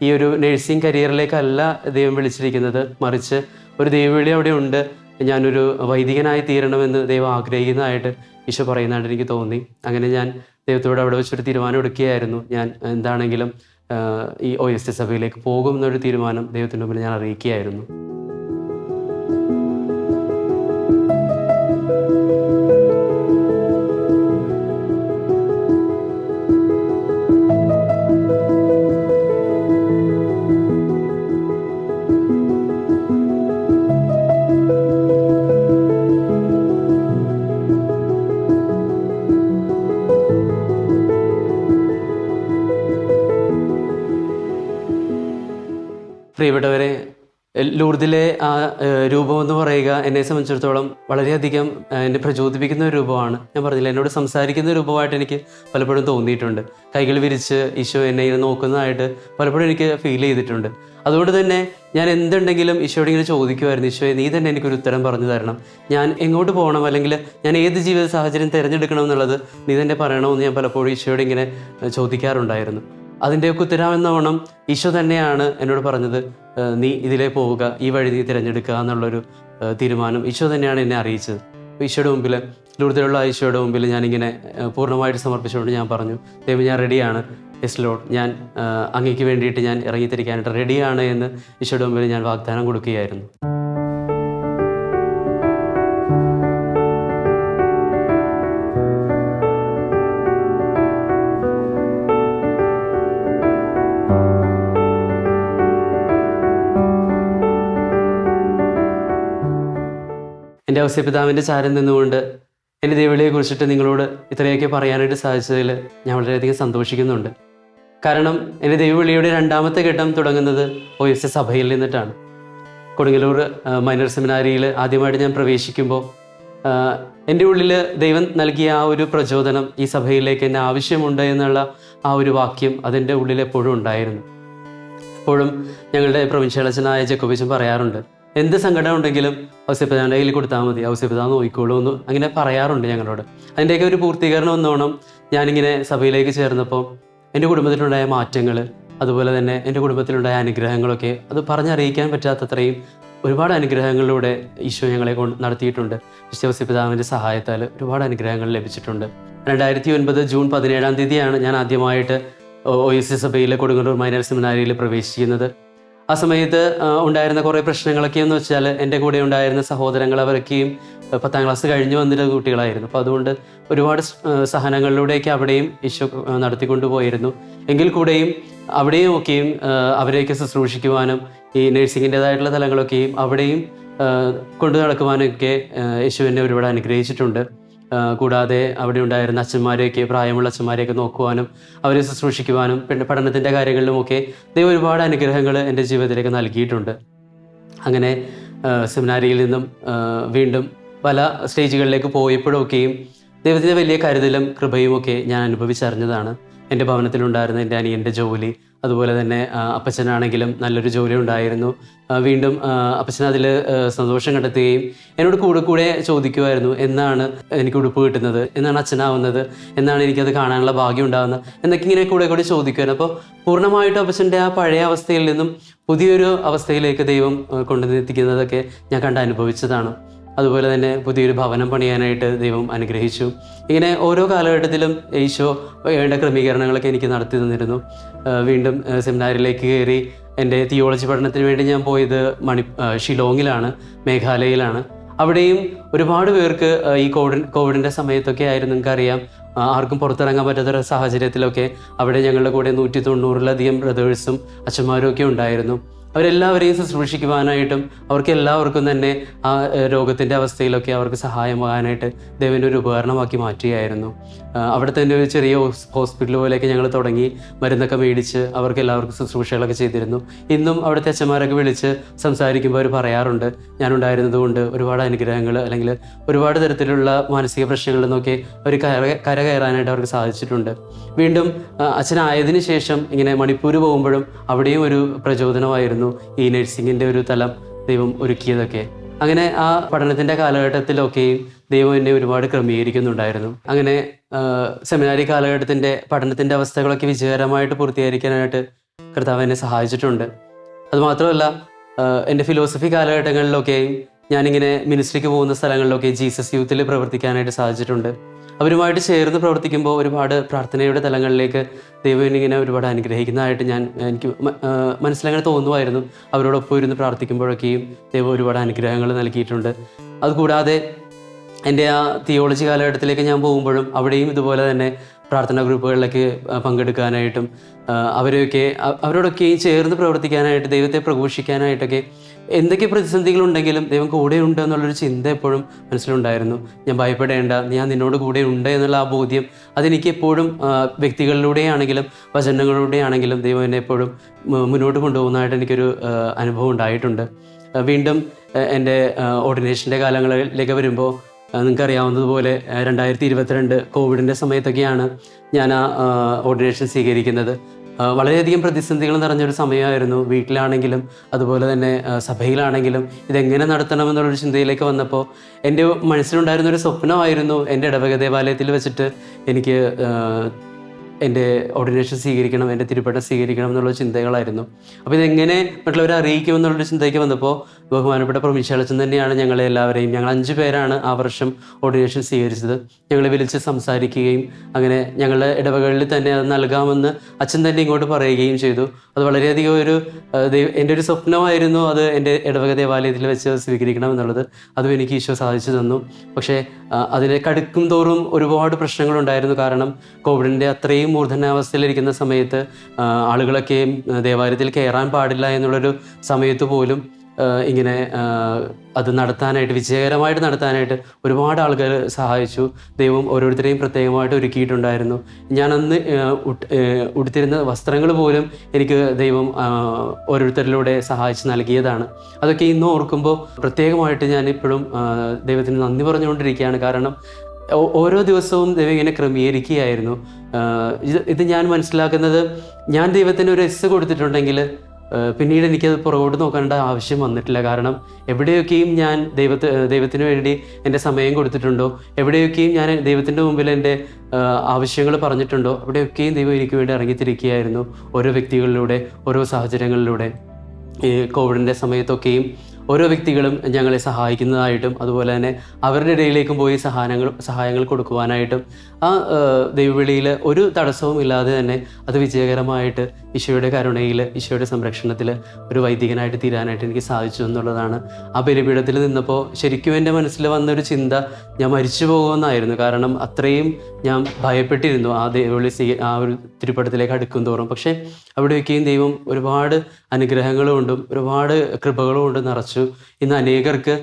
ഈ ഒരു നഴ്സിംഗ് കരിയറിലേക്കല്ല ദൈവം വിളിച്ചിരിക്കുന്നത്. മറിച്ച് ഒരു ദൈവവിളി അവിടെ ഉണ്ട്. ഞാനൊരു വൈദികനായി തീരണമെന്ന് ദൈവം ആഗ്രഹിക്കുന്നതായിട്ട് ഈശോ പറയുന്നതായിട്ട് എനിക്ക് തോന്നി. അങ്ങനെ ഞാൻ ദൈവത്തോട് അവിടെ വെച്ചൊരു തീരുമാനം എടുക്കുകയായിരുന്നു. ഞാൻ എന്താണെങ്കിലും ഈ ഒ എസ് സഭയിലേക്ക് പോകും എന്നൊരു തീരുമാനം ദൈവത്തിന്റെ മുമ്പിൽ ഞാൻ അറിയിക്കുകയായിരുന്നു. പ്രിയപ്പെട്ടവരെ ലൂർദിലെ ആ രൂപം എന്ന് പറയുക എന്നെ സംബന്ധിച്ചിടത്തോളം വളരെയധികം എന്നെ പ്രചോദിപ്പിക്കുന്ന ഒരു രൂപമാണ്. ഞാൻ പറഞ്ഞില്ല എന്നോട് സംസാരിക്കുന്ന രൂപമായിട്ട് എനിക്ക് പലപ്പോഴും തോന്നിയിട്ടുണ്ട്. കൈകൾ വിരിച്ച് ഈശോ എന്നെ ഇങ്ങനെ നോക്കുന്നതായിട്ട് പലപ്പോഴും എനിക്ക് ഫീൽ ചെയ്തിട്ടുണ്ട്. അതുകൊണ്ട് തന്നെ ഞാൻ എന്തുണ്ടെങ്കിലും ഈശോയോട് ഇങ്ങനെ ചോദിക്കുമായിരുന്നു ഈശോയെ നീ തന്നെ എനിക്കൊരു ഉത്തരം പറഞ്ഞു തരണം. ഞാൻ എങ്ങോട്ട് പോകണം? അല്ലെങ്കിൽ ഞാൻ ഏത് ജീവിത സാഹചര്യം തിരഞ്ഞെടുക്കണം എന്നുള്ളത് നീ തന്നെ പറയണമെന്ന് ഞാൻ പലപ്പോഴും ഈശോയോട് ഇങ്ങനെ ചോദിക്കാറുണ്ടായിരുന്നു. അതിന്റെയൊക്കെ ഉത്തരവെന്നവണ്ണം ഈശോ തന്നെയാണ് എന്നോട് പറഞ്ഞത്. നീ ഇതിലേ പോവുക ഈ വഴി നീ തിരഞ്ഞെടുക്കുക എന്നുള്ളൊരു തീരുമാനം ഈശോ തന്നെയാണ് എന്നെ അറിയിച്ചത്. ഈശോയുടെ മുമ്പിൽ ലൂടുതലുള്ള ഈശോയുടെ മുമ്പിൽ ഞാനിങ്ങനെ പൂർണമായിട്ട് സമർപ്പിച്ചുകൊണ്ട് ഞാൻ പറഞ്ഞു ദൈവം ഞാൻ റെഡിയാണ് എസ് ലോഡ് ഞാൻ അങ്ങേക്ക് വേണ്ടിയിട്ട് ഞാൻ ഇറങ്ങിത്തിരിക്കാനായിട്ട് റെഡിയാണ് എന്ന് ഈശോയുടെ മുമ്പിൽ ഞാൻ വാഗ്ദാനം കൊടുക്കുകയായിരുന്നു. എന്റെ ഔസ്യപിതാവിന്റെ ചാരം നിന്നുകൊണ്ട് എന്റെ ദേവിളിയെ കുറിച്ചിട്ട് നിങ്ങളോട് ഇത്രയൊക്കെ പറയാനായിട്ട് സാധിച്ചതിൽ ഞാൻ വളരെയധികം സന്തോഷിക്കുന്നുണ്ട്. കാരണം എന്റെ ദൈവവിളിയുടെ രണ്ടാമത്തെ ഘട്ടം തുടങ്ങുന്നത് ഒ എസ് സഭയിൽ നിന്നിട്ടാണ്. കൊടുങ്ങല്ലൂർ മൈനർ സെമിനാരിയിൽ ആദ്യമായിട്ട് ഞാൻ പ്രവേശിക്കുമ്പോൾ എന്റെ ഉള്ളിൽ ദൈവം നൽകിയ ആ ഒരു പ്രചോദനം ഈ സഭയിലേക്ക് എന്നെ ആവശ്യമുണ്ട് എന്നുള്ള ആ ഒരു വാക്യം അതെന്റെ ഉള്ളിൽ എപ്പോഴും ഉണ്ടായിരുന്നു. എപ്പോഴും ഞങ്ങളുടെ പ്രവിശ്യാളച്ചനായ ജക്കോബിച്ചൻ പറയാറുണ്ട് എന്ത് സങ്കടം ഉണ്ടെങ്കിലും ഔസ്യപിതാവിന്റെ കയ്യിൽ കൊടുത്താൽ മതി ഔസ്യപിതാവ് നോക്കിക്കോളൂ എന്ന് അങ്ങനെ പറയാറുണ്ട് ഞങ്ങളോട് അതിന്റെയൊക്കെ ഒരു പൂർത്തീകരണം എന്നോണം ഞാനിങ്ങനെ സഭയിലേക്ക് ചേർന്നപ്പോൾ എന്റെ കുടുംബത്തിലുണ്ടായ മാറ്റങ്ങൾ അതുപോലെ തന്നെ എന്റെ കുടുംബത്തിലുണ്ടായ അനുഗ്രഹങ്ങളൊക്കെ അത് പറഞ്ഞറിയിക്കാൻ പറ്റാത്തത്രയും ഒരുപാട് അനുഗ്രഹങ്ങളിലൂടെ ഈശോ ഞങ്ങളെ കൊണ്ട് നടത്തിയിട്ടുണ്ട് വിശ്വസിപിതാവിന്റെ സഹായത്താൽ ഒരുപാട് അനുഗ്രഹങ്ങൾ ലഭിച്ചിട്ടുണ്ട് രണ്ടായിരത്തി ഒൻപത് ജൂൺ പതിനേഴാം തീയതിയാണ് ഞാൻ ആദ്യമായിട്ട് ഒ എസ് എസ് സഭയിലെ കൊടുങ്ങല്ലൂർ മൈനർ സെമിനാരിയിൽ പ്രവേശിക്കുന്നത് ആ സമയത്ത് ഉണ്ടായിരുന്ന കുറേ പ്രശ്നങ്ങളൊക്കെ എന്ന് വെച്ചാൽ എന്റെ കൂടെ ഉണ്ടായിരുന്ന സഹോദരങ്ങൾ അവരൊക്കെയും പത്താം ക്ലാസ് കഴിഞ്ഞ് വന്നിരുന്ന കുട്ടികളായിരുന്നു. അപ്പോൾ അതുകൊണ്ട് ഒരുപാട് സഹനങ്ങളിലൂടെയൊക്കെ അവിടെയും ഈശോ നടത്തിക്കൊണ്ടു പോയിരുന്നു. എങ്കിൽ കൂടെയും അവിടെയും ഒക്കെയും അവരെയൊക്കെ ശുശ്രൂഷിക്കുവാനും ഈ നഴ്സിങ്ങിന്റെതായിട്ടുള്ള തലങ്ങളൊക്കെയും അവിടെയും കൊണ്ടു നടക്കുവാനൊക്കെ യേശു എന്നെ ഒരുപാട് അനുഗ്രഹിച്ചിട്ടുണ്ട്. കൂടാതെ അവിടെ ഉണ്ടായിരുന്ന അച്ഛന്മാരെയൊക്കെ പ്രായമുള്ള അച്ഛന്മാരെയൊക്കെ നോക്കുവാനും അവരെ ശുശ്രൂഷിക്കുവാനും പിന്നെ പഠനത്തിന്റെ കാര്യങ്ങളിലുമൊക്കെ ദൈവം ഒരുപാട് അനുഗ്രഹങ്ങൾ എന്റെ ജീവിതത്തിലേക്ക് നൽകിയിട്ടുണ്ട്. അങ്ങനെ സെമിനാരിയിൽ നിന്നും വീണ്ടും പല സ്റ്റേജുകളിലേക്ക് പോയപ്പോഴൊക്കെയും ദൈവത്തിന്റെ വലിയ കരുതലും കൃപയും ഒക്കെ ഞാൻ അനുഭവിച്ചറിഞ്ഞതാണ്. എന്റെ ഭവനത്തിലുണ്ടായിരുന്ന എന്റെ അനിയന്റെ ജോലി അതുപോലെ തന്നെ അപ്പച്ചനാണെങ്കിലും നല്ലൊരു ജോലി ഉണ്ടായിരുന്നു. വീണ്ടും അപ്പച്ചൻ അതിൽ സന്തോഷം കണ്ടെത്തുകയും എന്നോട് കൂടെ കൂടെ ചോദിക്കുമായിരുന്നു എന്നാണ് എനിക്ക് ഉടുപ്പ് കിട്ടുന്നത്? എന്നാണ് അച്ഛനാവുന്നത്? എന്നാണ് എനിക്കത് കാണാനുള്ള ഭാഗ്യം ഉണ്ടാകുന്നത് എന്നൊക്കെ ഇങ്ങനെ കൂടെ കൂടെ ചോദിക്കുമായിരുന്നു അപ്പോൾ പൂർണമായിട്ടും അപ്പച്ചന്റെ ആ പഴയ അവസ്ഥയിൽ നിന്നും പുതിയൊരു അവസ്ഥയിലേക്ക് ദൈവം കൊണ്ടുവന്നെത്തിക്കുന്നതൊക്കെ ഞാൻ കണ്ട് അനുഭവിച്ചതാണ്. അതുപോലെ തന്നെ പുതിയൊരു ഭവനം പണിയാനായിട്ട് ദൈവം അനുഗ്രഹിച്ചു. ഇങ്ങനെ ഓരോ കാലഘട്ടത്തിലും ഈശോ വേണ്ട ക്രമീകരണങ്ങളൊക്കെ എനിക്ക് നടത്തി തന്നിരുന്നു. വീണ്ടും സെമിനാറിലേക്ക് കയറി എന്റെ തിയോളജി പഠനത്തിന് വേണ്ടി ഞാൻ പോയത് മണി ഷിലോങ്ങിലാണ് മേഘാലയയിലാണ്. അവിടെയും ഒരുപാട് പേർക്ക് ഈ കോവിഡ് കോവിഡിന്റെ സമയത്തൊക്കെ ആയിരുന്നു നിങ്ങൾക്കറിയാം. ആർക്കും പുറത്തിറങ്ങാൻ പറ്റാത്തൊരു സാഹചര്യത്തിലൊക്കെ അവിടെ ഞങ്ങളുടെ കൂടെ നൂറ്റി തൊണ്ണൂറിലധികം ബ്രദേഴ്സും അച്ഛന്മാരും ഒക്കെ ഉണ്ടായിരുന്നു. അവരെല്ലാവരെയും ശുശ്രൂഷിക്കുവാനായിട്ടും അവർക്ക് എല്ലാവർക്കും തന്നെ ആ രോഗത്തിന്റെ അവസ്ഥയിലൊക്കെ അവർക്ക് സഹായമാകാനായിട്ട് ദൈവന്റെ ഒരു ഉപകരണമാക്കി മാറ്റുകയായിരുന്നു. അവിടെ തന്നെ ഒരു ചെറിയ ഹോസ്പിറ്റൽ പോലെയൊക്കെ ഞങ്ങൾ തുടങ്ങി മരുന്നൊക്കെ മേടിച്ച് അവർക്ക് എല്ലാവർക്കും ശുശ്രൂഷകളൊക്കെ ചെയ്തിരുന്നു. ഇന്നും അവിടുത്തെ അച്ഛന്മാരൊക്കെ വിളിച്ച് സംസാരിക്കുമ്പോൾ അവർ പറയാറുണ്ട് ഞാനുണ്ടായിരുന്നത് കൊണ്ട് ഒരുപാട് അനുഗ്രഹങ്ങൾ അല്ലെങ്കിൽ ഒരുപാട് തരത്തിലുള്ള മാനസിക പ്രശ്നങ്ങളിൽ നിന്നൊക്കെ അവർ കര കര കയറാനായിട്ട് അവർക്ക് സാധിച്ചിട്ടുണ്ട്. വീണ്ടും അച്ഛനായതിനു ശേഷം ഇങ്ങനെ മണിപ്പൂർ പോകുമ്പോഴും അവിടെയും ഒരു പ്രചോദനമായിരുന്നു ഈ നഴ്സിങ്ങിന്റെ ഒരു തലം ദൈവം ഒരുക്കിയതൊക്കെ. അങ്ങനെ ആ പഠനത്തിന്റെ കാലഘട്ടത്തിലൊക്കെയും ദൈവം എന്നെ ഒരുപാട് ക്രമീകരിക്കുന്നുണ്ടായിരുന്നു. അങ്ങനെ സെമിനാരി കാലഘട്ടത്തിന്റെ പഠനത്തിന്റെ അവസ്ഥകളൊക്കെ വിജയകരമായിട്ട് പൂർത്തീകരിക്കാനായിട്ട് കർത്താവ് എന്നെ സഹായിച്ചിട്ടുണ്ട്. അതുമാത്രമല്ല എന്റെ ഫിലോസഫി കാലഘട്ടങ്ങളിലൊക്കെയും ഞാനിങ്ങനെ മിനിസ്ട്രിക്ക് പോകുന്ന സ്ഥലങ്ങളിലൊക്കെ ജീസസ് യൂത്തിൽ പ്രവർത്തിക്കാനായിട്ട് സാധിച്ചിട്ടുണ്ട്. അവരുമായിട്ട് ചേർന്ന് പ്രവർത്തിക്കുമ്പോൾ ഒരുപാട് പ്രാർത്ഥനയുടെ തലങ്ങളിലേക്ക് ദൈവം ഇങ്ങനെ ഒരുപാട് അനുഗ്രഹിക്കുന്നതായിട്ട് ഞാൻ എനിക്ക് മനസ്സിലങ്ങനെ തോന്നുമായിരുന്നു. അവരോടൊപ്പം ഇരുന്ന് പ്രാർത്ഥിക്കുമ്പോഴൊക്കെയും ദൈവം ഒരുപാട് അനുഗ്രഹങ്ങൾ നൽകിയിട്ടുണ്ട്. അതുകൂടാതെ എന്റെ ആ തിയോളജി കാലഘട്ടത്തിലേക്ക് ഞാൻ പോകുമ്പോഴും അവിടെയും ഇതുപോലെ തന്നെ പ്രാർത്ഥനാ ഗ്രൂപ്പുകളിലേക്ക് പങ്കെടുക്കാനായിട്ടും അവരെയൊക്കെ അ- അവരോടൊക്കെയും ചേർന്ന് പ്രവർത്തിക്കാനായിട്ട് ദൈവത്തെ പ്രഘോഷിക്കാനായിട്ടൊക്കെ എന്തൊക്കെ പ്രതിസന്ധികളുണ്ടെങ്കിലും ദൈവം കൂടെ ഉണ്ട് എന്നുള്ളൊരു ചിന്ത എപ്പോഴും മനസ്സിലുണ്ടായിരുന്നു. ഞാൻ ഭയപ്പെടേണ്ട ഞാൻ നിന്നോട് കൂടെ ഉണ്ട് എന്നുള്ള ആ ബോധ്യം അതെനിക്ക് എപ്പോഴും വ്യക്തികളിലൂടെയാണെങ്കിലും വചനങ്ങളിലൂടെയാണെങ്കിലും ദൈവം എന്നെ എപ്പോഴും മുന്നോട്ട് കൊണ്ടുപോകുന്നതായിട്ട് എനിക്കൊരു അനുഭവം ഉണ്ടായിട്ടുണ്ട്. വീണ്ടും എന്റെ ഓർഡിനേഷന്റെ കാലങ്ങളിലേക്ക് വരുമ്പോൾ നിങ്ങൾക്കറിയാവുന്നതുപോലെ രണ്ടായിരത്തി ഇരുപത്തിരണ്ട് കോവിഡിന്റെ സമയത്തൊക്കെയാണ് ഞാൻ ആ ഓർഡിനേഷൻ സ്വീകരിക്കുന്നത്. വളരെയധികം പ്രതിസന്ധികൾ നിറഞ്ഞൊരു സമയമായിരുന്നു. വീട്ടിലാണെങ്കിലും അതുപോലെ തന്നെ സഭയിലാണെങ്കിലും ഇതെങ്ങനെ നടത്തണമെന്നുള്ളൊരു ചിന്തയിലേക്ക് വന്നപ്പോൾ എന്റെ മനസ്സിലുണ്ടായിരുന്ന ഒരു സ്വപ്നമായിരുന്നു എന്റെ ഇടവക ദേവാലയത്തിൽ വെച്ചിട്ട് എനിക്ക് എന്റെ ഓർഡിനേഷൻ സ്വീകരിക്കണം എന്റെ തിരുപ്പട്ടം സ്വീകരിക്കണം എന്നുള്ള ചിന്തകളായിരുന്നു. അപ്പോൾ ഇതെങ്ങനെ മറ്റുള്ളവരെ അറിയിക്കുമെന്നുള്ളൊരു ചിന്തയ്ക്ക് വന്നപ്പോൾ ബഹുമാനപ്പെട്ട പ്രൊമിശാലച്ചൻ തന്നെയാണ് ഞങ്ങളെ എല്ലാവരെയും. ഞങ്ങൾ അഞ്ച് പേരാണ് ആ വർഷം ഓർഡിനേഷൻ സ്വീകരിച്ചത്. ഞങ്ങളെ വിളിച്ച് സംസാരിക്കുകയും അങ്ങനെ ഞങ്ങളുടെ ഇടവകളിൽ തന്നെ അത് നൽകാമെന്ന് അച്ഛൻ തന്നെ ഇങ്ങോട്ട് പറയുകയും ചെയ്തു. അത് വളരെയധികം ഒരു എന്റെ ഒരു സ്വപ്നമായിരുന്നു അത് എന്റെ ഇടവക ദേവാലയത്തിൽ വെച്ച് സ്വീകരിക്കണം എന്നുള്ളത്. അതും എനിക്ക് ഈശോ സാധിച്ചു തന്നു. പക്ഷേ അതിനെ കടുക്കും തോറും ഒരുപാട് പ്രശ്നങ്ങളുണ്ടായിരുന്നു. കാരണം കോവിഡിന്റെ അത്രയും മൂർധനാവസ്ഥയിലിരിക്കുന്ന സമയത്ത് ആളുകളൊക്കെയും ദേവാലയത്തിൽ കയറാൻ പാടില്ല എന്നുള്ളൊരു സമയത്ത് പോലും ഇങ്ങനെ അത് നടത്താനായിട്ട് വിജയകരമായിട്ട് നടത്താനായിട്ട് ഒരുപാട് ആൾക്കാർ സഹായിച്ചു. ദൈവം ഓരോരുത്തരെയും പ്രത്യേകമായിട്ട് ഒരുക്കിയിട്ടുണ്ടായിരുന്നു. ഏ, ഉടുത്തിരുന്ന വസ്ത്രങ്ങൾ പോലും എനിക്ക് ദൈവം ഓരോരുത്തരിലൂടെ സഹായിച്ച് നൽകിയതാണ്. അതൊക്കെ ഇന്നും ഓർക്കുമ്പോൾ പ്രത്യേകമായിട്ട് ഞാൻ ഇപ്പോഴും ദൈവത്തിന് നന്ദി പറഞ്ഞുകൊണ്ടിരിക്കുകയാണ്. കാരണം ഓരോ ദിവസവും ദൈവം ഇങ്ങനെ ക്രമീകരിക്കുകയായിരുന്നു. ഇത് ഇത് ഞാൻ മനസ്സിലാക്കുന്നത് ഞാൻ ദൈവത്തിന് ഒരു എസ് കൊടുത്തിട്ടുണ്ടെങ്കിൽ പിന്നീട് എനിക്കത് പുറകോട്ട് നോക്കേണ്ട ആവശ്യം വന്നിട്ടില്ല. കാരണം എവിടെയൊക്കെയും ഞാൻ ദൈവത്തെ ദൈവത്തിന് വേണ്ടി എന്റെ സമയം കൊടുത്തിട്ടുണ്ടോ? എവിടെയൊക്കെയും ഞാൻ ദൈവത്തിന്റെ മുമ്പിൽ എന്റെ ആവശ്യങ്ങൾ പറഞ്ഞിട്ടുണ്ടോ? അവിടെയൊക്കെയും ദൈവം എനിക്ക് വേണ്ടി ഇറങ്ങിത്തിരിക്കുകയായിരുന്നു ഓരോ വ്യക്തികളിലൂടെ ഓരോ സാഹചര്യങ്ങളിലൂടെ. ഈ കോവിഡിന്റെ സമയത്തൊക്കെയും ഓരോ വ്യക്തികളും ഞങ്ങളെ സഹായിക്കുന്നതായിട്ടും അതുപോലെ തന്നെ അവരുടെ ഇടയിലേക്കും പോയി സഹായങ്ങൾ സഹായങ്ങൾ കൊടുക്കുവാനായിട്ടും ആ ദൈവവിളിയിൽ ഒരു തടസ്സവും ഇല്ലാതെ തന്നെ അത് വിജയകരമായിട്ട് ഈശോയുടെ കരുണയിൽ ഈശോയുടെ സംരക്ഷണത്തിൽ ഒരു വൈദികനായിട്ട് തീരാനായിട്ട് എനിക്ക് സാധിച്ചു എന്നുള്ളതാണ്. ആ ബലിപീഠത്തിൽ നിന്നപ്പോൾ ശരിക്കും എന്റെ മനസ്സിൽ വന്നൊരു ചിന്ത ഞാൻ മരിച്ചു പോകുമെന്നായിരുന്നു. കാരണം അത്രയും ഞാൻ ഭയപ്പെട്ടിരുന്നു ആ ദൈവവിളി സ്വീ ആ ഒരു തിരുപ്പടത്തിലേക്ക് അടുക്കും തോറും. പക്ഷേ അവിടെയൊക്കെയും ദൈവം ഒരുപാട് അനുഗ്രഹങ്ങളും കൊണ്ടും ഒരുപാട് കൃപകളും കൊണ്ടും നിറച്ചു ഇന്ന് അനേകർക്ക്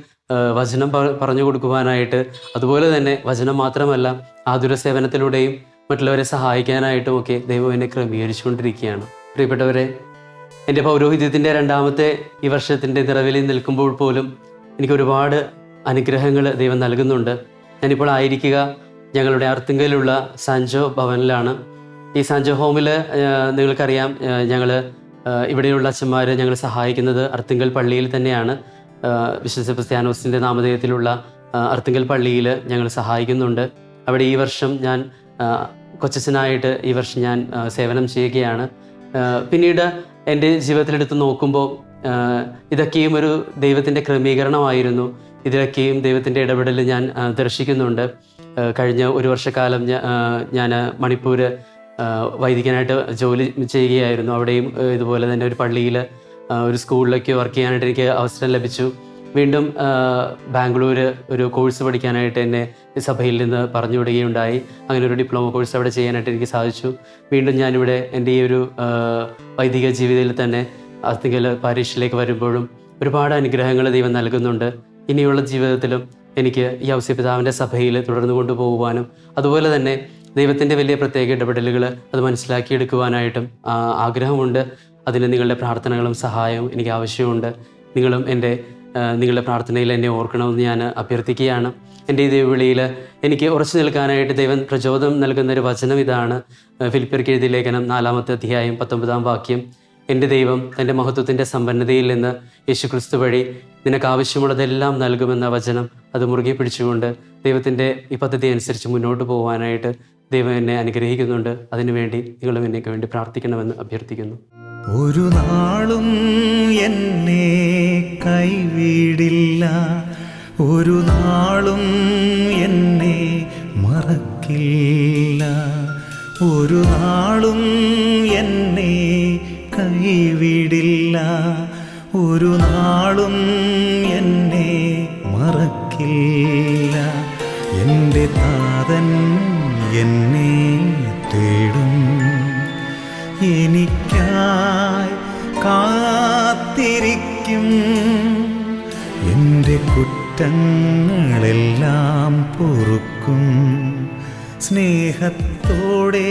വചനം പറഞ്ഞു കൊടുക്കുവാനായിട്ട് അതുപോലെ തന്നെ വചനം മാത്രമല്ല ആതുര സേവനത്തിലൂടെയും മറ്റുള്ളവരെ സഹായിക്കാനായിട്ടും ഒക്കെ ദൈവം എന്നെ ക്രമീകരിച്ചുകൊണ്ടിരിക്കുകയാണ്. പ്രിയപ്പെട്ടവരെ എന്റെ പൗരോഹിത്യത്തിന്റെ രണ്ടാമത്തെ ഈ വർഷത്തിന്റെ നിറവിൽ നിൽക്കുമ്പോൾ പോലും എനിക്ക് ഒരുപാട് അനുഗ്രഹങ്ങൾ ദൈവം നൽകുന്നുണ്ട്. ഞാനിപ്പോൾ ആയിരിക്കുക ഞങ്ങളുടെ അർത്തുങ്കലുള്ള സാൻജോ ഭവനിലാണ്. ഈ സാൻജോ ഹോമിൽ നിങ്ങൾക്കറിയാം ഞങ്ങൾ ഇവിടെയുള്ള അച്ഛന്മാരെ ഞങ്ങൾ സഹായിക്കുന്നത് അർത്തിങ്കൽ പള്ളിയിൽ തന്നെയാണ്. വിശുദ്ധ സെബസ്ത്യാനോസിന്റെ നാമധേയത്തിലുള്ള അർത്തിങ്കൽ പള്ളിയിൽ ഞങ്ങൾ സഹായിക്കുന്നുണ്ട്. അവിടെ ഈ വർഷം ഞാൻ കൊച്ചനായിട്ട് ഈ വർഷം ഞാൻ സേവനം ചെയ്യുകയാണ്. പിന്നീട് എന്റെ ജീവിതത്തിലെടുത്ത് നോക്കുമ്പോൾ ഇതൊക്കെയും ഒരു ദൈവത്തിന്റെ ക്രമീകരണമായിരുന്നു. ഇതിലൊക്കെയും ദൈവത്തിന്റെ ഇടപെടൽ ഞാൻ ദർശിക്കുന്നുണ്ട്. കഴിഞ്ഞ ഒരു വർഷക്കാലം ഞാൻ മണിപ്പൂർ വൈദികനായിട്ട് ജോലി ചെയ്യുകയായിരുന്നു. അവിടെയും ഇതുപോലെ തന്നെ ഒരു പള്ളിയിൽ ഒരു സ്കൂളിലൊക്കെ വർക്ക് ചെയ്യാനായിട്ട് എനിക്ക് അവസരം ലഭിച്ചു. വീണ്ടും ബാംഗ്ലൂർ ഒരു കോഴ്സ് പഠിക്കാനായിട്ട് എന്നെ സഭയിൽ നിന്ന് പറഞ്ഞു വിടുകയുണ്ടായി അങ്ങനെ ഒരു ഡിപ്ലോമ കോഴ്സ് അവിടെ ചെയ്യാനായിട്ട് എനിക്ക് സാധിച്ചു. വീണ്ടും ഞാനിവിടെ എന്റെ ഈ ഒരു വൈദിക ജീവിതത്തിൽ തന്നെ അത്തിങ്കൽ പാരീഷിലേക്ക് വരുമ്പോഴും ഒരുപാട് അനുഗ്രഹങ്ങൾ ദൈവം നൽകുന്നുണ്ട്. ഇനിയുള്ള ജീവിതത്തിലും എനിക്ക് ഈ ഔസ്യപിതാവിന്റെ സഭയിൽ തുടർന്നു കൊണ്ടുപോകുവാനും അതുപോലെ തന്നെ ദൈവത്തിന്റെ വലിയ പ്രത്യേക ഇടപെടലുകൾ അത് മനസ്സിലാക്കിയെടുക്കുവാനായിട്ടും ആഗ്രഹമുണ്ട്. അതിന് നിങ്ങളുടെ പ്രാർത്ഥനകളും സഹായവും എനിക്ക് ആവശ്യമുണ്ട്. നിങ്ങളും എന്റെ നിങ്ങളുടെ പ്രാർത്ഥനയിൽ എന്നെ ഓർക്കണമെന്ന് ഞാൻ അഭ്യർത്ഥിക്കുകയാണ്. എന്റെ ഈ ദൈവവിളിയിൽ എനിക്ക് ഉറച്ചു നിൽക്കാനായിട്ട് ദൈവം പ്രചോദനം നൽകുന്ന ഒരു വചനം ഇതാണ്. ഫിലിപ്പിയർക്ക് എഴുതിയ ലേഖനം നാലാമത്തെ അധ്യായം പത്തൊമ്പതാം വാക്യം. എന്റെ ദൈവം തന്റെ മഹത്വത്തിന്റെ സമ്പന്നതയിൽ നിന്ന് യേശു ക്രിസ്തു വഴി നിനക്ക് ആവശ്യമുള്ളതെല്ലാം നൽകുമെന്ന വചനം അത് മുറുകെ പിടിച്ചുകൊണ്ട് ദൈവത്തിന്റെ ഈ പദ്ധതി അനുസരിച്ച് മുന്നോട്ട് പോകാനായിട്ട് ദൈവം എന്നെ അനുഗ്രഹിക്കുന്നുണ്ട്. അതിനുവേണ്ടി നിങ്ങളും എന്നേക്ക് വേണ്ടി പ്രാർത്ഥിക്കണമെന്ന് അഭ്യർത്ഥിക്കുന്നു. ഒരു നാളും എന്നെ കൈവിടില്ല. ഒരു നാളും എന്നെ മറക്കില്ല. ഒരു നാളും എന്നെ കൈവിടില്ല. ഒരു നാളും കുറ്റങ്ങളെല്ലാം പൊറുക്കും. സ്നേഹത്തോടെ